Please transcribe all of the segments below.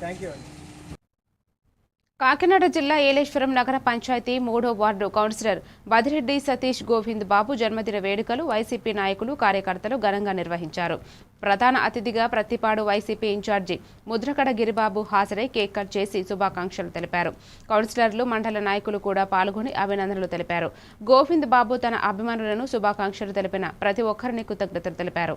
Thank you అండి. కాకినాడ జిల్లా ఏలేశ్వరం నగర పంచాయతీ మూడో వార్డు కౌన్సిలర్ బదిరెడ్డి సతీష్ గోవింద్ బాబు జన్మదిన వేడుకలు వైసీపీ నాయకులు కార్యకర్తలు ఘనంగా నిర్వహించారు. ప్రధాన అతిథిగా Prathipadu YCP in charge Mudragada Giribabu హాజరై కేక్ కట్ చేసి శుభాకాంక్షలు తెలిపారు. కౌన్సిలర్లు మండల నాయకులు కూడా పాల్గొని అభినందనలు తెలిపారు. గోవింద్ బాబు తన అభిమానులను శుభాకాంక్షలు తెలిపిన ప్రతి ఒక్కరిని కృతజ్ఞతలు తెలిపారు.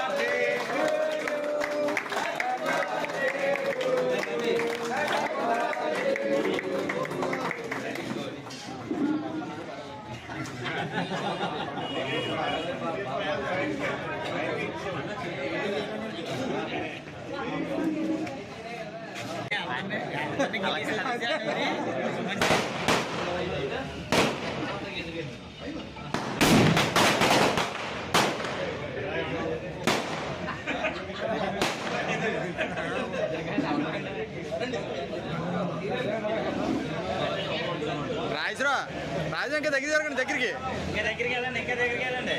రాజరా రాజు ఇంకా దగ్గర జరగండి దగ్గరికి. ఇంకా దగ్గరికి వెళ్ళండి ఇంకా దగ్గరికి వెళ్ళండి.